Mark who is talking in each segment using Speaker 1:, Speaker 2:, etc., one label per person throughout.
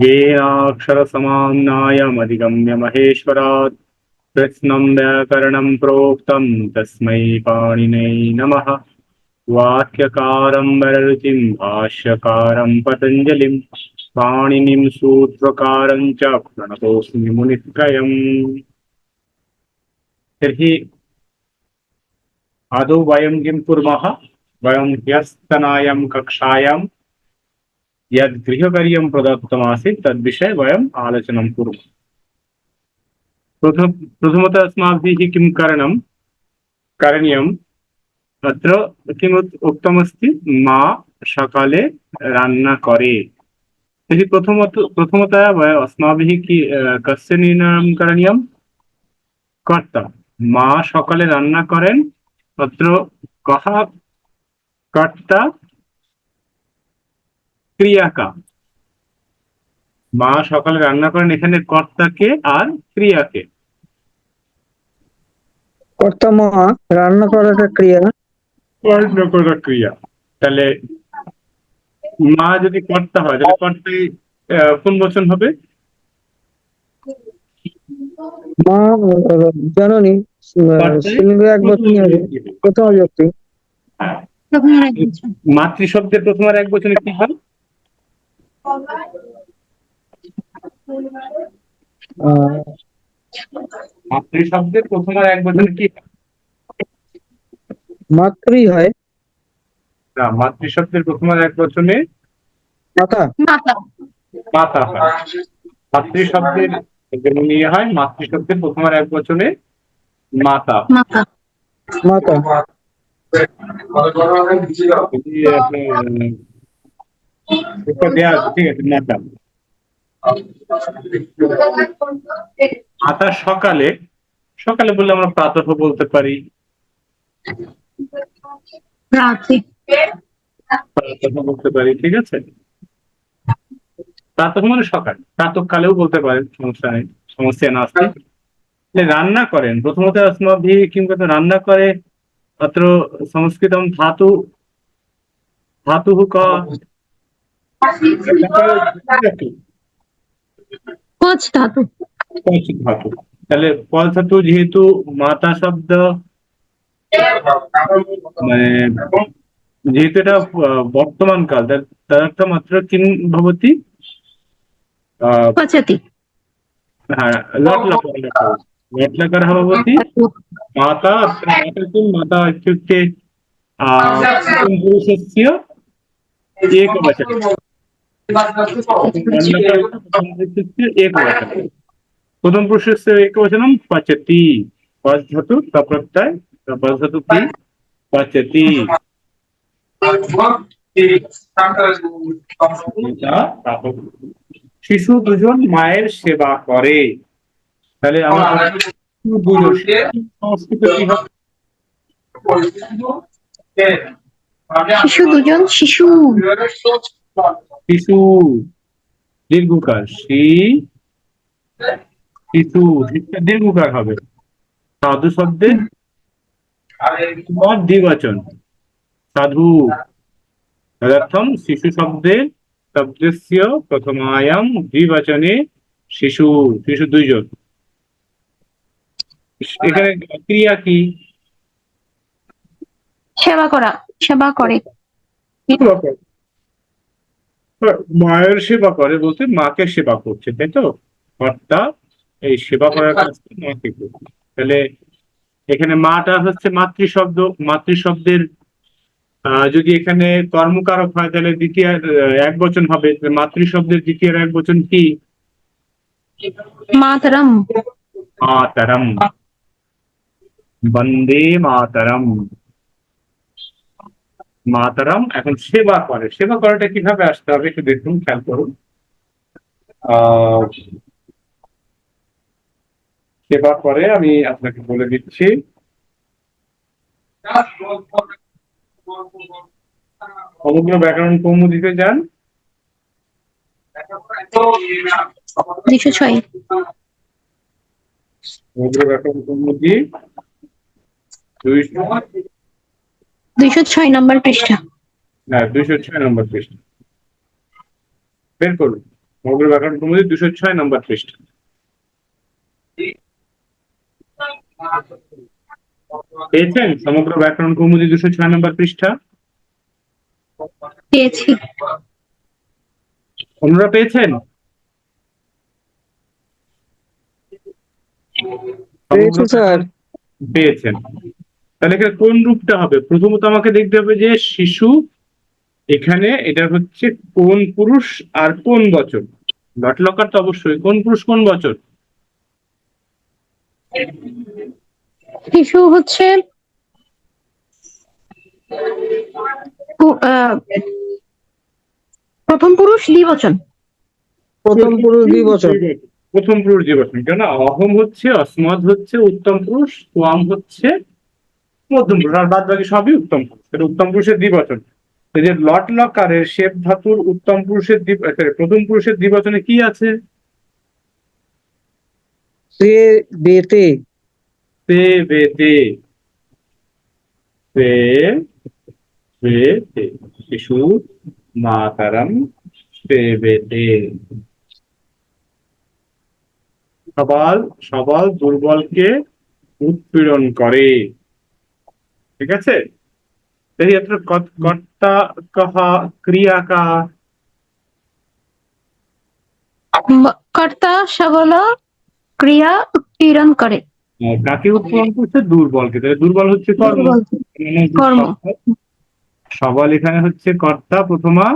Speaker 1: ज्ञेयाक्षरसमाम्नायमधिगम्य महेश्वरात् कृत्स्नं व्याकरणं प्रोक्तं तस्मै पाणिनै नमः वाक्यकारं वररुचिं भाष्यकारं पतञ्जलिं पाणिनिं सूत्रकारं च प्रणतोऽस्मि मुनित्रयम् तर्हि आदौ वयं किं कुर्मः वयं ह्यस्तनायां कक्षायां यद् गृहकार्यं प्रदत्तमासीत् तद्विषये वयम् आलोचनं कुर्मः प्रथम प्रथमतः अस्माभिः किं करणं करणीयम् अत्र किम् उत्- उक्तमस्ति मा सकाले रान्ना करे तर्हि प्रथमत प्रथमतः वय अस्माभिः कि अ, कस्य निर्णयं करणीयं কর্তা মা সকালে রান্না করেন অত্র কহা কর্তা ক্রিয়াকা মা সকালে রান্না করেন এখানে কর্তাকে আর ক্রিয়াকে।
Speaker 2: কর্তা মা রান্না করাটা ক্রিয়া?
Speaker 1: রান্না করা ক্রিয়া। তাহলে মা যদি কর্তা হয় তাহলে কর্তায় আহ, কোন বচন হবে?
Speaker 2: মা জননী এক প্রথম ব্যক্তি
Speaker 3: আর এক বছর
Speaker 1: মাতৃ শব্দের প্রথম আর এক বচনে কি হয়? মাতৃ শব্দের প্রথম আর এক বচনে কি?
Speaker 2: মাতৃ হয়।
Speaker 1: না মাতৃ শব্দের প্রথম আর এক বচনে
Speaker 2: মাতা।
Speaker 3: মাতা।
Speaker 1: মাতা হয়। মাতৃ শব্দের যেমন ইয়ে হয় মাতৃ শব্দের প্রথম আর এক বচনে মাতা।
Speaker 3: মাতা।
Speaker 2: মাতা।
Speaker 1: আতা আচ্ছা, সকালে সকালে বললে আমরা প্রাতঃ বলতে পারি। বলতে পারি ঠিক আছে? প্রাতঃ মানে সকাল। প্রাতঃ কালেও বলতে পারেন সমস্যা নেই সমস্যা না আসতে রান্না করেন প্রথমত আসমাভি কিংবা রান্না করে অত্র সংস্কৃতম ধাতু ধাতু হুক
Speaker 3: पच धातु
Speaker 1: पच धातु তাহলে পল ধাতু যেহেতু মাতা শব্দ মানে যেহেতু এটা বর্তমান কাল তার মাত্র কিন ভবতি
Speaker 3: পচতি
Speaker 1: হ্যাঁ লটলকারः भवति माता अत्र माता किं माता इत्युक्ते पुरुषस्य एकवचनं প্রথম প্রশস্তের একবচনম পাচতি পাঁচ ধাতু তাপ্রত্যয় পাঁচ ধাতু পি পাচতি শিশু দুজন মায়ের সেবা করে। তাহলে আমার সংস্কৃত
Speaker 3: শিশু দুজন শিশু।
Speaker 1: শিশু দীর্ঘকার শি শিশু দীর্ঘকার হবে। সাধু তোমার দ্বিবচন। সাধু তদर्थं শিশু শব্দের শব্দস্য প্রথমায়াম দ্বিবচনে শিশু শিশু দুইজন। এখানে ক্রিয়া কি?
Speaker 3: সেবা করা সেবা করে।
Speaker 1: সেবা করে। মায়ের সেবা করে বলতে মাকে সেবা করছে তাই তো? কর্তা এই সেবা করার কাজটা মাকে করছে। তাহলে এখানে মাটা হচ্ছে মাতৃ শব্দ মাতৃ শব্দের যদি এখানে কর্মকারক হয় তাহলে দ্বিতীয় এক বচন হবে। মাতৃ শব্দের দ্বিতীয় এক বচন কি?
Speaker 3: মাতরম।
Speaker 1: মাতরম। বন্দে মাতরম। মাতরম। এখন সেবা করে। সেবা করাটা কীভাবে আসতে হবে একটু দেখুন খেয়াল করুন। সেবা করে আমি আপনাকে বলে দিচ্ছি। সমগ্র ব্যাকরণ কৌমুদিতে যান?
Speaker 3: দুশো ছয়।
Speaker 1: সমগ্র ব্যাকরণ কৌমুদি দুইশো।
Speaker 3: দুইশো ছয় নম্বর পৃষ্ঠা।
Speaker 1: না দুইশো ছয় নম্বর পৃষ্ঠা। বের করুন। সমগ্র ব্যাকরণ কৌমুদি দুশো ছয় নম্বর পৃষ্ঠা। পেয়েছেন? সমগ্র ব্যাকরণ কৌমুদি দুশো ছয় নম্বর পৃষ্ঠা?
Speaker 3: পেয়েছি।
Speaker 1: অন্যরা পেয়েছেন?
Speaker 2: পেয়েছি
Speaker 1: পেয়েছেন। তাহলে এখানে কোন রূপটা হবে? প্রথমত আমাকে দেখতে হবে যে শিশু এখানে এটা হচ্ছে কোন পুরুষ আর কোন বচন ডট লকার তো অবশ্যই। কোন পুরুষ কোন বচন
Speaker 3: শিশু হচ্ছে আহ, প্রথম পুরুষ দ্বিবচন
Speaker 2: প্রথম পুরুষ দ্বিবচন
Speaker 1: প্রথম পুরুষ দিবসন কেন অহম হচ্ছে অসমদ হচ্ছে উত্তম পুরুষ তোয়াম হচ্ছে মধ্যম পুরুষ আর বাদ বাকি সবই উত্তম পুরুষ। এটা উত্তম পুরুষের দ্বিবচন। এই যে লট লকারের শেপ ধাতুর উত্তম পুরুষের দ্বি- প্রথম পুরুষের দ্বিবচনে কি আছে?
Speaker 2: সে বেতে।
Speaker 1: তে বেতে। তে বেতে। শিশু মাতারাম বেতে। সবাল সবল দুর্বলকে উৎপীড়ন করে। ঠিক আছে तर्हि अत्र कत्- कर्ता कः क्रिया का
Speaker 3: ম- কর্তা সবল ক্রিয়া উৎপীড়ন করে
Speaker 1: কাকে উৎপীড়ন করছে দুর্বলকে তাহলে দুর্বল হচ্ছে কর্ম
Speaker 3: দুর্বল।
Speaker 1: মানে যে
Speaker 3: কর্ম।
Speaker 1: সবল- সবল এখানে হচ্ছে কর্তা প্রথমা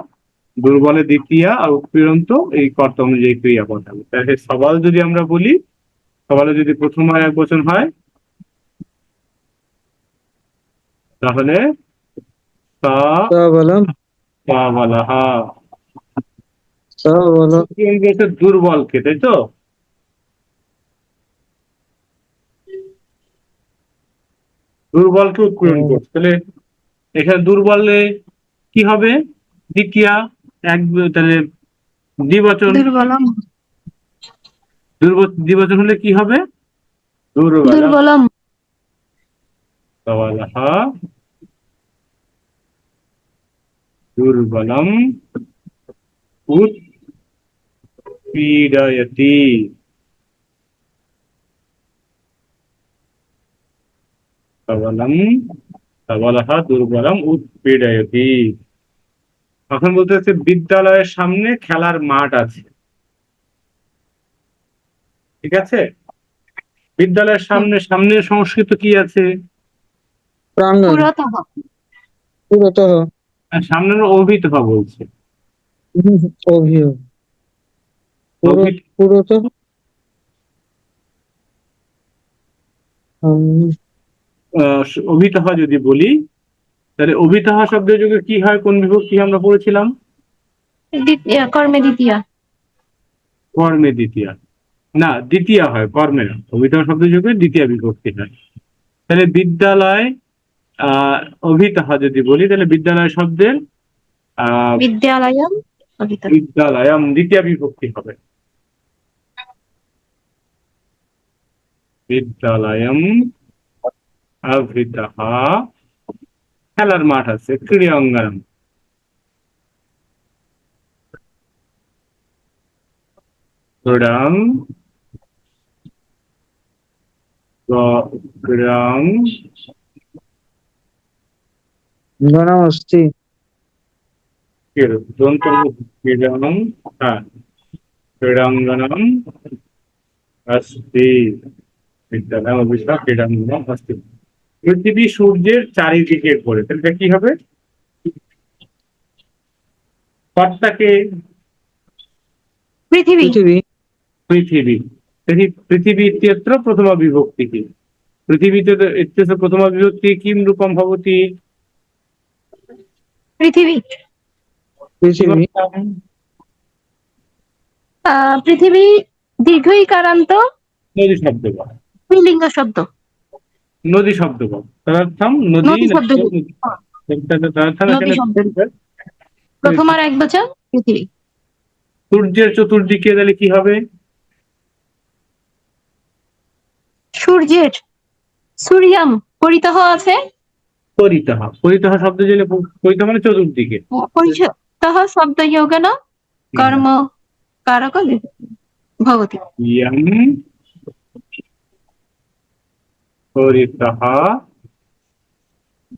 Speaker 1: দুর্বলে দ্বিতীয়া আর উৎপীড়ন তো এই কর্তা অনুযায়ী ক্রিয়াপদ হবে তাহলে সবাল যদি আমরা বলি সবালে যদি প্রথম আর এক বচন হয় তাহলে করেছে দুর্বলকে তাই তো? দুর্বলকে উৎপীড়ন করছে। তাহলে এখানে দুর্বলে কি হবে? দ্বিতীয়া এক তাহলে দ্বিবচন। দ্বিবচন হলে কি হবে? দুর্বল
Speaker 3: দুর্বলম।
Speaker 1: সবলহ দুর্বলম উৎপীড়য়তি সবলম সবলহ দুর্বলম উৎপীড়য়তি এখন বলতে হচ্ছে বিদ্যালয়ের সামনে খেলার মাঠ আছে। ঠিক আছে? বিদ্যালয়ের সামনে সামনে সংস্কৃত কি আছে?
Speaker 2: প্রাঙ্গণ।
Speaker 1: বলছে।
Speaker 2: অভিয় পুরতঃ
Speaker 1: অভিতহা যদি বলি তাহলে অভিতহা শব্দ যুগে কি হয় কোন বিভক্তি আমরা পড়েছিলাম?
Speaker 3: কর্মে দ্বিতীয়।
Speaker 1: কর্মে দ্বিতীয়া। না দ্বিতীয় হয় কর্মে। না অভিতহা শব্দ যুগে দ্বিতীয় বিভক্তি হয়। তাহলে বিদ্যালয় অভিতহা যদি বলি তাহলে বিদ্যালয় শব্দের
Speaker 3: বিদ্যালয়ম
Speaker 1: বিদ্যালয়ম দ্বিতীয় বিভক্তি হবে। বিদ্যালয়ম খেলার মাঠ আছে ক্রীড়া অঙ্গনম गणः পৃথিবী সূর্যের চারিদিকে পড়ে তাহলে কি হবে? কর্তাকে
Speaker 3: পৃথিবী।
Speaker 2: পৃথিবী।
Speaker 1: পৃথিবী। ইত্যত্র প্রথমা বিভক্তি কি পৃথিবীতে প্রথমা বিভক্তি কিম রূপম ভবতী?
Speaker 3: পৃথিবী।
Speaker 2: পৃথিবী।
Speaker 3: আহ, পৃথিবী দীর্ঘইকারান্ত
Speaker 1: নদী শব্দ
Speaker 3: স্ত্রীলিঙ্গ শব্দ।
Speaker 1: নদী শব্দ তদর্থম নদী
Speaker 3: প্রথম আর এক বচন পৃথিবী।
Speaker 1: সূর্যের চতুর্দিকে তাহলে কি হবে?
Speaker 3: সূর্যের সূর্যম পরিতহ আছে?
Speaker 1: পরিতহ। পরিতহ শব্দ জেলে পরিতহ মানে চতুর্দিকে।
Speaker 3: পরিতহ শব্দ যোগেন কর্ম কারক ভবতি।
Speaker 1: ইয়ং পরিতহ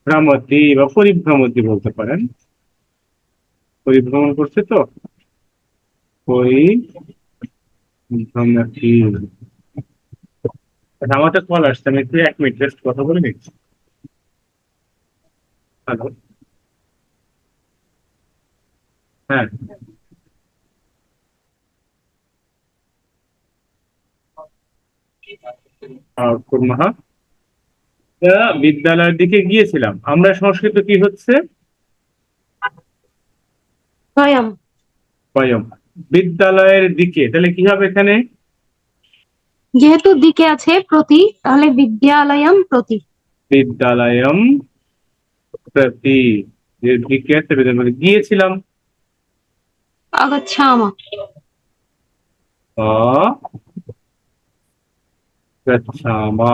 Speaker 1: ভ্রমতি বা পরিভ্রমতি বলতে পারেন। পরিভ্রমণ করছে তো? পরিভ্রমতি। আচ্ছা, আমার তো কল আসছে আমি একটু এক মিনিট কথা বলে নিচ্ছি। হ্যালো। হ্যাঁ। বিদ্যালয়ের দিকে গিয়েছিলাম। আমরা সংস্কৃত কি হচ্ছে? বিদ্যালয়ের দিকে। তাহলে কি হবে এখানে?
Speaker 3: যেহেতু দিকে আছে প্রতি তাহলে বিদ্যালয়ম প্রতি।
Speaker 1: বিদ্যালয়ম প্রতি বিদ্যালয় গিয়েছিলাম।
Speaker 3: আগচ্ছামা
Speaker 1: আ? গচ্ছামা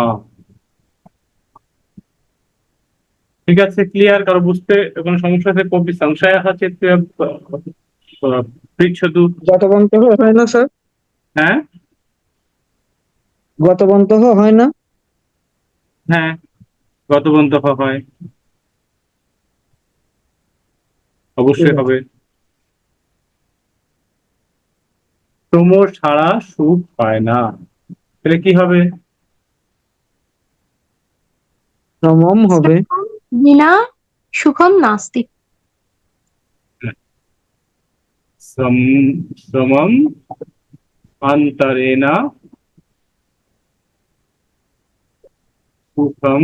Speaker 1: ঠিক আছে ক্লিয়ার কারও বুঝতে কোনো সমস্যা আছে? কবি সংশয় আছে পৃচ্ছতু
Speaker 2: গতবন্ত হয় না স্যার?
Speaker 1: হ্যাঁ?
Speaker 2: গতবন্ত হয় না?
Speaker 1: হ্যাঁ গতবন্ত হয়। অবশ্যই হবে। শ্রম ছাড়া সুখ হয় না। তাহলে কি হবে?
Speaker 2: শ্রমম হবে।
Speaker 3: বিনা সুখম নাস্তি
Speaker 1: শ্রমম অন্তরেণা সুখম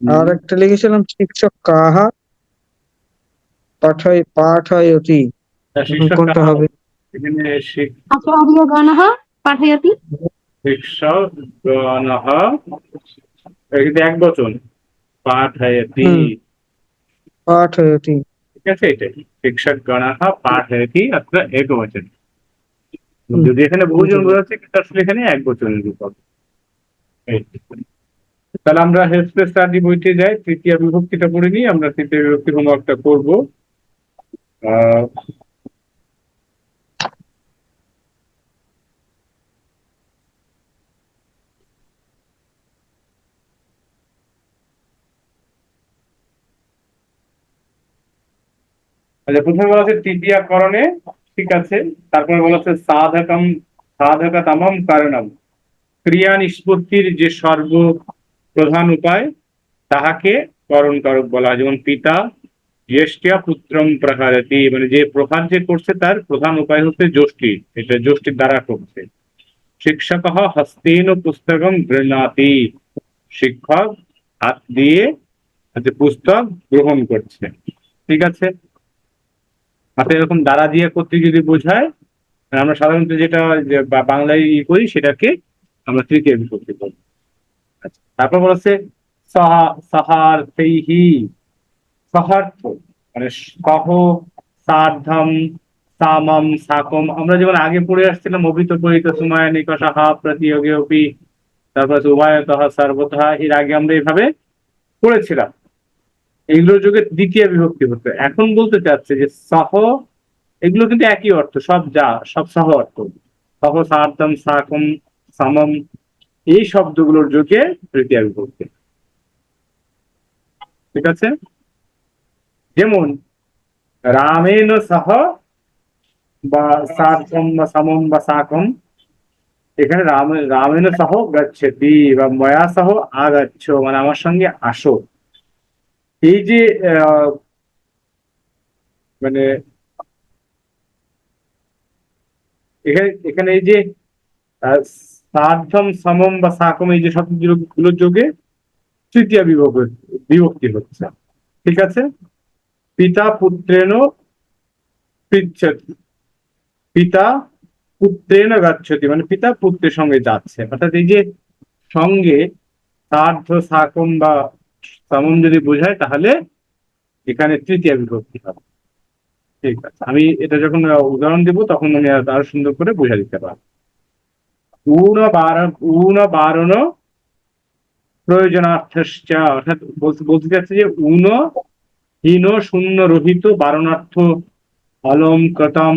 Speaker 2: আর একটা লিখেছিলাম শিক্ষক কাহা পাঠয় পাঠয়তি
Speaker 1: শিক্ষক
Speaker 2: কোনটা হবে?
Speaker 1: এখানে শিক-
Speaker 3: আচার্যগণः পাঠয়তি।
Speaker 1: শিক্ষকগণः এটা এক বচন পাঠয়তি।
Speaker 2: হুম।
Speaker 1: ঠিক আছে এটাই শিক্ষকগণः পাঠয়তি অত্র একবচন যদি এখানে বহুজন বোঝাচ্ছে আসলে এখানে এক বচনের রূপক। তাহলে আমরা হেলথ স্টাডি বইতে যাই, তৃতীয় বিভক্তিটা পড়ে নিই আমরা তৃতীয় বিভক্তি হোমওয়ার্কটা করব। আচ্ছা প্রথমে বলা আছে তৃতীয় করণে ঠিক আছে? তারপরে বলা আছে সাধকম সাধক তামম কারণম। ক্রিয়া নিষ্পত্তির যে সর্ব প্রধান উপায়, তাহাকে করণ কারক বলা যেমন পিতা, জ্যেষ্ঠিয়া পুত্রম প্রহারতি। মানে যে প্রহার যে করছে, তার প্রধান উপায় হচ্ছে যষ্টি এটা যষ্টির দ্বারা করছে। শিক্ষক হস্তেন পুস্তকম গৃহণাতি। শিক্ষক হাত দিয়ে হাতে পুস্তক গ্রহণ করছে। ঠিক আছে? হাতে এরকম দ্বারা দিয়ে করতে যদি বোঝায় আমরা সাধারণত যেটা বাংলায় ই করি, সেটাকে আমরা তৃতীয় বিভক্তি আচ্ছা তারপর বলছে সহা সহার্থৈহি সহার্থ মানে সার্ধম সামম, সাকম। আমরা যেমন আগে পড়ে আসছিলাম, অভিত পরিত নিকষাহা অপি তারপর এর আগে আমরা এইভাবে পড়েছিলাম। এইগুলোর যুগে দ্বিতীয় বিভক্তি হতো। এখন বলতে চাচ্ছে যে সহ, এগুলো কিন্তু একই অর্থ, সব যা, সব সহ অর্থ। সহ সার্থম সাকম, সমম এই শব্দগুলোর যুগে তৃতীয় বিভক্তি ঠিক আছে? যেমন, রামেন সহ বা সার্থম বা সমম বা সাকম, এখানে রাম, রামেন সহ গচ্ছতি বা ময়া সহ আগাচ্ছ মানে আমার সঙ্গে আসো। এই যে মানে এখানে এখানে এই যে সার্ধম সমম বা সাকম এই যে শব্দগুলোর যোগে তৃতীয় বিভক্তি বিভক্তি হচ্ছে। ঠিক আছে? পিতা পুত্রেণ পৃচ্ছতি। পিতা পুত্রেণ গাচ্ছতি মানে পিতা পুত্রের সঙ্গে যাচ্ছে। অর্থাৎ এই যে সঙ্গে সার্ধ সাকম বা সমম যদি বোঝায়, তাহলে এখানে তৃতীয় বিভক্তি হবে। ঠিক আছে। আমি এটা যখন উদাহরণ দেব, তখন আমি আরও সুন্দর করে বোঝা দিতে পারব। ঊন বারণ ঊন বারণ প্রয়োজনার্থশ্চ অর্থাৎ বলতে চাচ্ছে যে ঊন হীন শূন্য রহিত বারণার্থ অলম কতম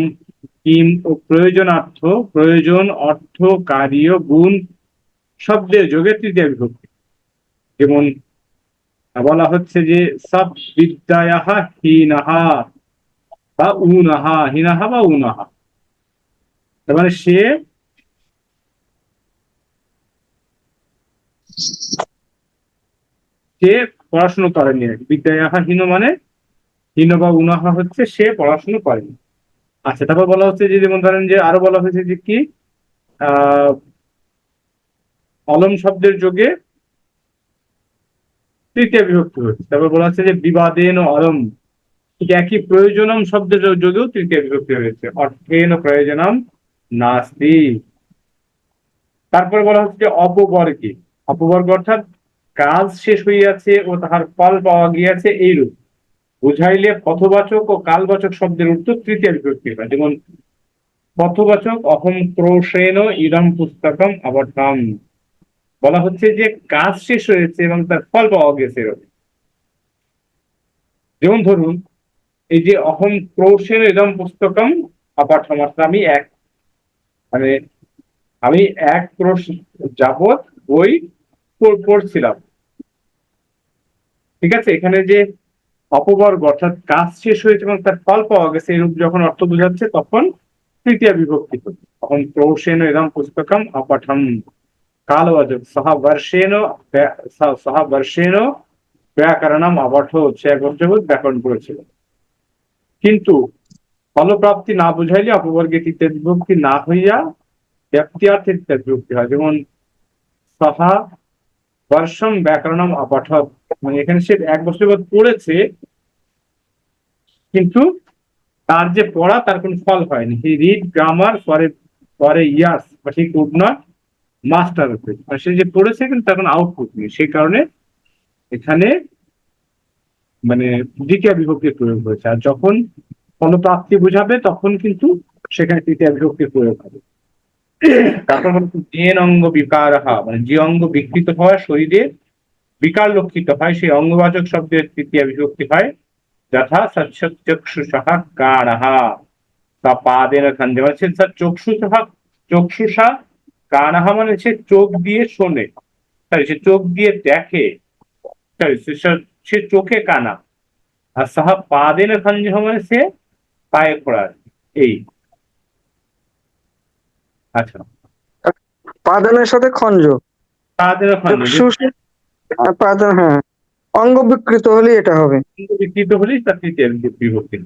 Speaker 1: কিম ও প্রয়োজনার্থ প্রয়োজন অর্থ কার্য গুণ শব্দের যোগে তৃতীয় বিভক্তি যেমন বলা হচ্ছে যে সব বিদ্যায়াহা হীনাহা বা উনাহা হীনাহা বা উনাহা তার মানে সে সে পড়াশুনো করেনি আর কি। বিদ্যায়াহা হীন মানে হীন বা উনাহা হচ্ছে সে পড়াশুনো করেনি। আচ্ছা তারপর বলা হচ্ছে যে, যেমন ধরেন যে, আরও বলা হয়েছে যে কি অলম শব্দের যোগে তৃতীয় বিভক্তি হচ্ছে। তারপর বলা হচ্ছে যে, বিবাদেন অলম একই প্রয়োজনম শব্দের যোগেও তৃতীয় বিভক্তি হয়েছে। অর্থেন প্রয়োজনম নাস্তি। তারপরে বলা হচ্ছে অপবর্গে অপবর্গ অর্থাৎ কাজ শেষ হইয়াছে ও তাহার ফল পাওয়া গিয়াছে এইরূপ। বুঝাইলে পথবাচক ও কালবাচক শব্দের উত্তর তৃতীয় বিভক্তি হয়। যেমন, পথবাচক অহম ক্রোশেন ইদম পুস্তকম অবটাম বলা হচ্ছে যে কাজ শেষ হয়েছে এবং তার ফল পাওয়া গেছে। যেমন ধরুন, এই যে অহম ক্রোশেন ইদম পুস্তকম অপাঠম অর্থাৎ আমি এক মানে আমি এক ক্রোশ যাবত বই পড়ছিলাম। ঠিক আছে? এখানে যে অপবর্গ অর্থাৎ কাজ শেষ হয়েছে এবং তার ফল পাওয়া গেছে এরূপ যখন অর্থ বোঝাচ্ছে তখন তৃতীয় বিভক্তি তখন ক্রোশেন এরম পুস্তকম অপঠম কালবাচক সহ স- ব্যাকরণম অবঠ এক ব্যাকরণ করেছিল। কিন্তু ফলপ্রাপ্তি না বুঝাইলে অপবর্গে তৃতীয় বিভক্তি না হইয়া ব্যক্তিয়ার্থে তৃতীয় বিভক্তি হয়। যেমন সহা বর্ষম ব্যাকরণম অপঠ মানে এখানে সে এক বছর পড়েছে, কিন্তু তার যে পড়া, তার কোনো ফল হয়নি। হি রিড গ্রামার পরে পরে ইয়ার্স বা হি কুড নট মাস্টার মানে সে যে পড়েছে, কিন্তু তার কোনো আউটপুট নেই। সেই কারণে এখানে মানে দ্বিতীয় বিভক্তির প্রয়োগ হয়েছে। আর যখন ফলপ্রাপ্তি বোঝাবে, তখন কিন্তু সেখানে তৃতীয় বিভক্তির প্রয়োগ হবে। তারপর হচ্ছে যে অঙ্গ বিকার মানে যে অঙ্গ বিকৃত হয় শরীরে, বিকার লক্ষিত হয়, সেই অঙ্গবাচক শব্দের তৃতীয় বিভক্তি হয় যথা সচ্চক্ষুষः কারः তা পাদেন খঞ্জে মানে সে স্যার চক্ষুষः কানহা মানে সে চোখ দিয়ে শোনে। সরি সে চোখ দিয়ে দেখে সরি সে- চোখে কানা। আর সাহা পাদেন খঞ্জ মানে সে পায়ে খোড়া এই আচ্ছা।
Speaker 2: পাদানের সাথে খঞ্জ।
Speaker 1: পাদেন খঞ্জ
Speaker 2: পাদান হ্যাঁ। অঙ্গ বিকৃত হলে এটা হবে।
Speaker 1: বিকৃত হলেই তার তৃতীয় বিভক্তি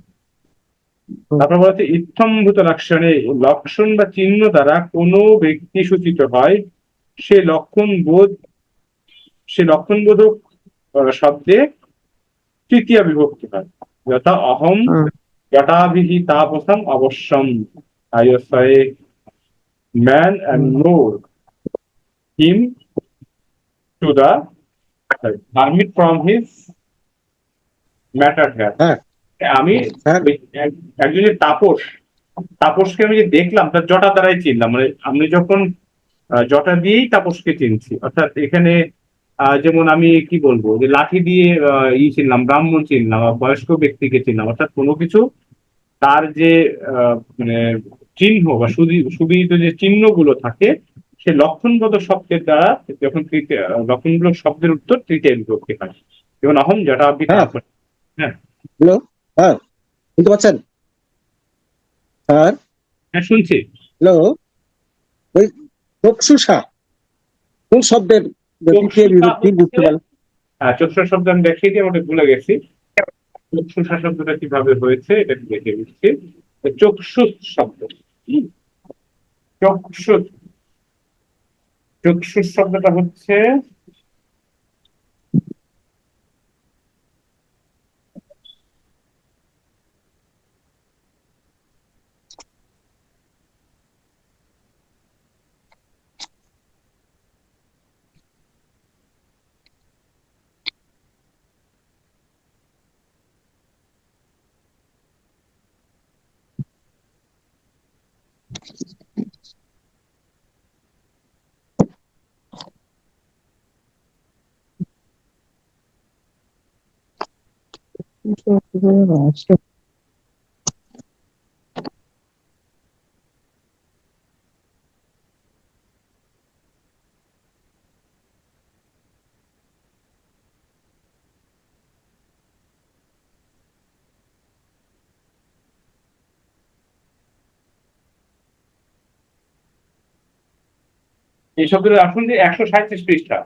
Speaker 1: তারপর বলতে ইত্থম্ভূত লক্ষণে লক্ষণ বা চিহ্ন দ্বারা কোনো ব্যক্তি সূচিত হয় সে লক্ষণ বোধ সে লক্ষণ বোধক শব্দে তৃতীয় বিভক্তি হয়। যথা অহম
Speaker 2: হুম।
Speaker 1: জটাভিহি তাপসম অবশ্যম I saw a man and nor him to the hermit from his matter here
Speaker 4: হ্যাঁ।
Speaker 1: আমি
Speaker 4: হ্যাঁ।
Speaker 1: একজনের তাপস তাপসকে আমি যে দেখলাম তার জটা দ্বারাই চিনলাম মানে আমি যখন জটা দিয়েই তাপসকে চিনছি অর্থাৎ এখানে আহ, যেমন আমি কি বলব যে লাঠি দিয়ে ই চিনলাম ব্রাহ্মণ চিনলাম বয়স্ক ব্যক্তিকে চিনলাম অর্থাৎ কোনো কিছু তার যে আহ, মানে চিহ্ন বা সুবি- সুবিদিত যে চিহ্নগুলো থাকে সে লক্ষণগত শব্দের দ্বারা যখন লক্ষণগুলো শব্দের উত্তর তৃতীয় বিভক্তি হয়। যেমন অহম আপনি
Speaker 4: হ্যাঁ। হ্যালো হ্যাঁ শুনতে পাচ্ছেন? স্যার?
Speaker 1: হ্যাঁ শুনছি।
Speaker 4: হ্যালো ওই চক্ষুষা কোন শব্দের বিভক্তি বুঝতে পারলাম?
Speaker 1: হ্যাঁ চক্ষু শব্দ আমি দেখিয়ে দিয়ে আমাকে ভুলে গেছি। চক্ষুষা শব্দটা কীভাবে হয়েছে এটা দেখে দিচ্ছি। চক্ষু শব্দ। হুম? চক্ষুষ চক্ষু শব্দটা হচ্ছে
Speaker 2: আছে
Speaker 1: এই শব্দের আসুন যে একশো সাঁত্রিশ পৃষ্ঠা।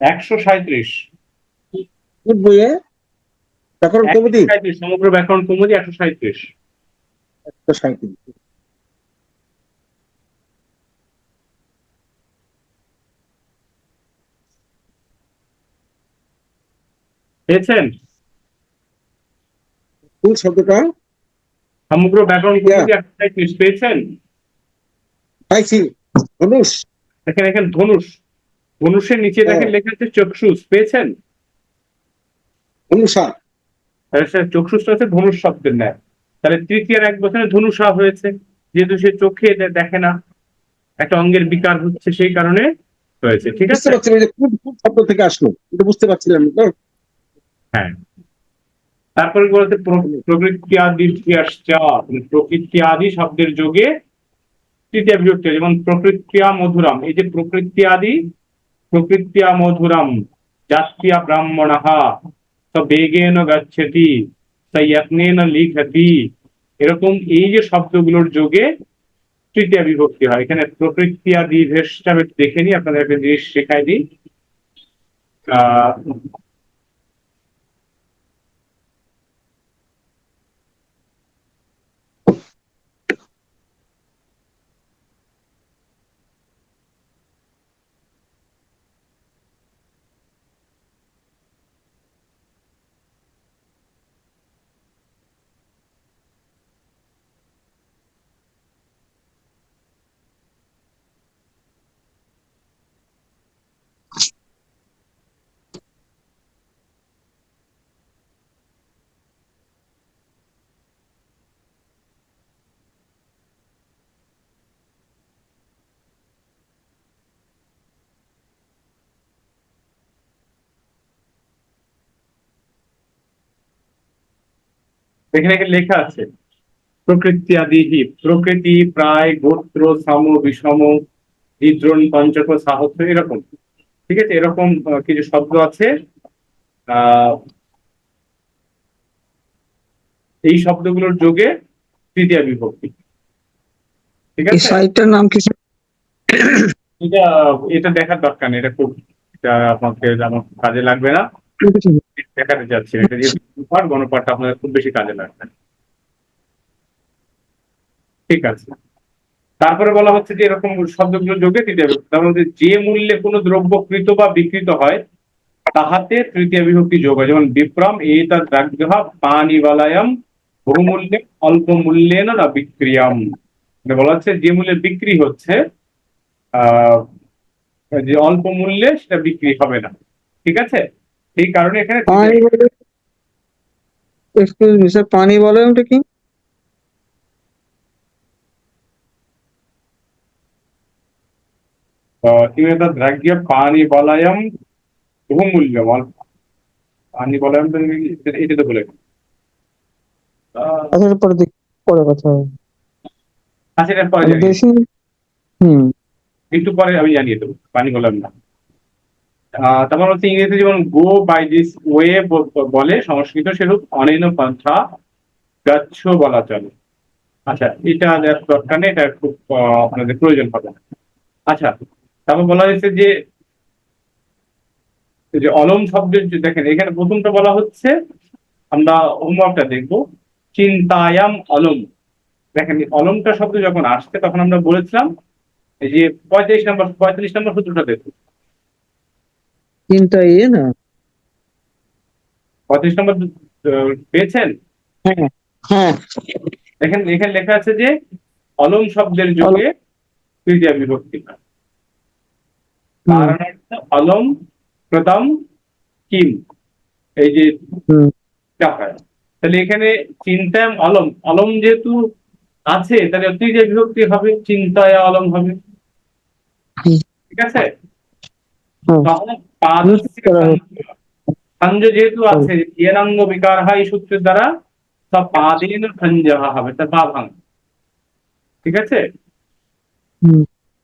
Speaker 1: একশো সাঁত্রিশ
Speaker 4: বইয়ে ব্যাকরণ কমিটি?
Speaker 1: সাঁত্রিশ সমগ্র ব্যাকরণ কৌমুদি একশো সাঁত্রিশ
Speaker 4: একশো সাঁইত্রিশ।
Speaker 1: পেয়েছেন?
Speaker 4: কোন শব্দটা?
Speaker 1: সমগ্র ব্যাকরণ কৌমুদি একশো সাঁত্রিশ পেয়েছেন?
Speaker 4: পাইছি। ধনুষ।
Speaker 1: দেখেন এখানে ধনুষ। ধনুষের নিচে দেখেন
Speaker 4: হ্যাঁ।
Speaker 1: লেখা আছে চক্ষুষ পেয়েছেন?
Speaker 4: ধনুষা
Speaker 1: চক্ষুষটা হচ্ছে ধনুষ শব্দের ন্যায়। তাহলে তৃতীয় এক বছরে ধনুষা হয়েছে যেহেতু সে চোখে দেখে না একটা অঙ্গের বিকার হচ্ছে সেই কারণে হয়েছে ঠিক আছে?
Speaker 4: পারছিলাম যে কোন কোন শব্দ থেকে আসলো এটা বুঝতে পারছিলাম
Speaker 1: হ্যাঁ। তারপরে বলতে প্রকৃতি আদি প্রকৃতি আদি শব্দের যোগে তৃতীয় বিভক্তি। যেমন প্রকৃতিয়া মধুরাম। এই যে প্রকৃতি আদি প্রকৃতিয়া মধুরাম জাতীয় ব্রাহ্মণাহা বেগেন গাচ্ছেটি স যত্নেন লিখতি এরকম এই যে শব্দগুলোর যোগে তৃতীয় বিভক্তি হয়। এখানে প্রকৃতি আদি ভেষটা দেখে নিই একটা জিনিস শেখাই দিই। এখানে এখানে লেখা আছে প্রকৃতি আদি প্রকৃতি প্রায় গোত্র সাম বিষম বিদ্রোণ পঞ্চক সাহস এরকম। ঠিক আছে? এরকম কিছু শব্দ আছে। এই শব্দগুলোর যোগে তৃতীয় বিভক্তি। ঠিক আছে?
Speaker 2: সাইটটার নাম কি?
Speaker 1: এটা এটা দেখার দরকার নেই এটা খুব আপনাকে আমার কাজে লাগবে না। দেখাতে যাচ্ছি না। এটা যে গণপাঠ, গণপাঠটা আপনার খুব বেশি কাজে লাগবে। ঠিক আছে। তারপরে বলা হচ্ছে যে এরকম শব্দগুলো যোগে তৃতীয় বিভক্তি তার মধ্যে যে মূল্যে কোনো দ্রব্য কৃত বা বিকৃত হয়, তাহাতে তৃতীয় বিভক্তি যোগ হয়। যেমন বিপ্রম দ্রাগ্য পানি বালায়াম বহুমূল্যে অল্প মূল্যে না বিক্রিয়াম। মানে বলা হচ্ছে যে মূল্যে বিক্রি হচ্ছে, আহ, যে অল্প মূল্যে সেটা বিক্রি হবে না। ঠিক আছে? এই কারণে এখানে
Speaker 2: পানি বলে এক্সকিউজ মি স্যার পানি বলে ওটা কি?
Speaker 1: পানি বলায়ম বহুমূল্য অল্প পানি বলায়ম এটা তো বলে
Speaker 2: আচ্ছা পরে দেখ পরে কথা হবে।
Speaker 1: আচ্ছা এটা পরে
Speaker 2: আমি
Speaker 1: জানিয়ে
Speaker 2: বেশি হুম।
Speaker 1: একটু পরে আমি জানিয়ে দেবো পানি বললাম না। তারপর হচ্ছে ইংরেজিতে যেমন গো বাই দিস ওয়ে বলে, সংস্কৃত সেরূপ, অনেন পন্থা গাচ্ছ বলা চলে। আচ্ছা এটা দরকার নেই, এটা খুব আপনাদের প্রয়োজন হবে না। আচ্ছা তারপর বলা হয়েছে যে যে অলম শব্দের দেখেন, এখানে প্রথমটা বলা হচ্ছে, আমরা হোমওয়ার্কটা দেখব, চিন্তায়াম অলম। দেখেন অলমটা শব্দ যখন আসছে, তখন আমরা বলেছিলাম, এই যে পঁয়ত্রিশ নম্বর, পঁয়তাল্লিশ নম্বর সূত্রটা দেখুন।
Speaker 2: চিন্তা ইয়ে না?
Speaker 1: পঁয়ত্রিশ নম্বর পেয়েছেন?
Speaker 2: হ্যাঁ হ্যাঁ।
Speaker 1: দেখেন এখানে লেখা আছে যে অলম শব্দের যোগে তৃতীয় বিভক্তি কারণার্থ অলম প্রথম কিম। এই যে তাহলে এখানে চিন্তায় অলম অলম যেহেতু আছে তাহলে তৃতীয় বিভক্তি হবে চিন্তায় অলম হবে। ঠিক আছে? সঞ্জ যেহেতু আছে ইয়েনাঙ্গ বিকার হয় সূত্রের দ্বারা সব পাদিন সঞ্জহ হবে তার পা ভাঙ। ঠিক আছে।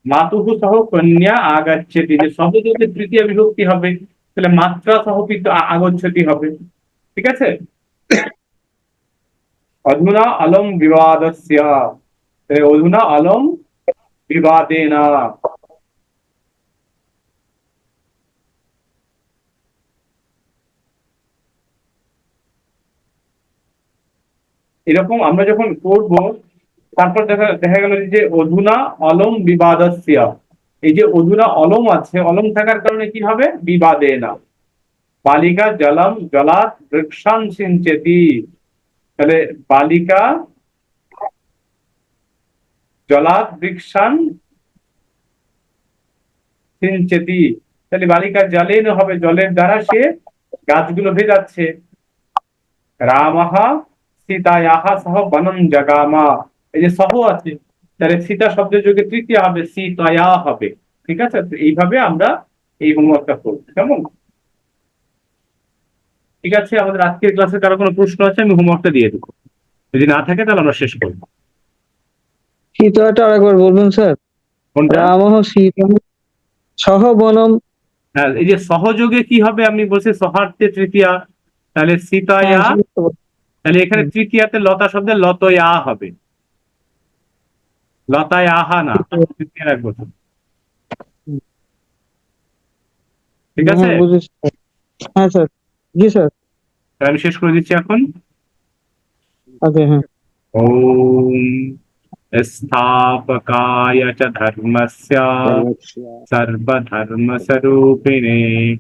Speaker 1: মাতুহু সহ কন্যা আগাচ্ছেতি যে শব্দ যদি তৃতীয় বিভক্তি হবে তাহলে মাত্রা সহ কিন্তু আগচ্ছতি হবে। ঠিক আছে? অধুনা অলম বিবাদস্য অধুনা অলম বিবাদেনা। এরকম আমরা যখন করব, তারপর দেখা দেখা গেল যে অধুনা অলম বিবাদস্য। এই যে অধুনা অলম আছে, অলম থাকার কারণে কি হবে? বিবাদে না। বালিকা জলম জলাত বৃক্ষান সিঞ্চেতি। তাহলে বালিকা জলাত বৃক্ষান সিঞ্চেতি। তাহলে বালিকা জলে হবে, জলের দ্বারা সে গাছগুলো ভেজাচ্ছে রামাহা সীতায়াহা সহ বনম জগামা। এই যে সহ আছে তাহলে সীতা শব্দের যোগে তৃতীয় হবে সীতায়া হবে। ঠিক আছে? এইভাবে আমরা এই হোমওয়ার্কটা করব। কেমন? ঠিক আছে? আমাদের আজকের ক্লাসে কারও কোনো প্রশ্ন আছে? আমি হোমওয়ার্কটা দিয়ে দেবো। যদি না থাকে তাহলে আমরা শেষ করব।
Speaker 2: সীতাটা আরেকবার বলবেন স্যার? রামহ সীতা সহ বনম
Speaker 1: হ্যাঁ এই যে সহযোগে কি হবে? আমি বলছি সহার্থে তৃতীয়া। তাহলে সীতায়া তাহলে এখানে তৃতীয়াতে লতা শব্দে লতয়া হবে। লতায় আহা না তৃতীয় রাখব তো। ঠিক আছে?
Speaker 2: হ্যাঁ, হ্যাঁ স্যার। জি স্যার।
Speaker 1: আমি শেষ করে দিচ্ছি এখন।
Speaker 2: আচ্ছা হ্যাঁ।
Speaker 1: ওম স্থাপকায় চ ধর্মস্য। সর্বধর্মস্বরূপিণে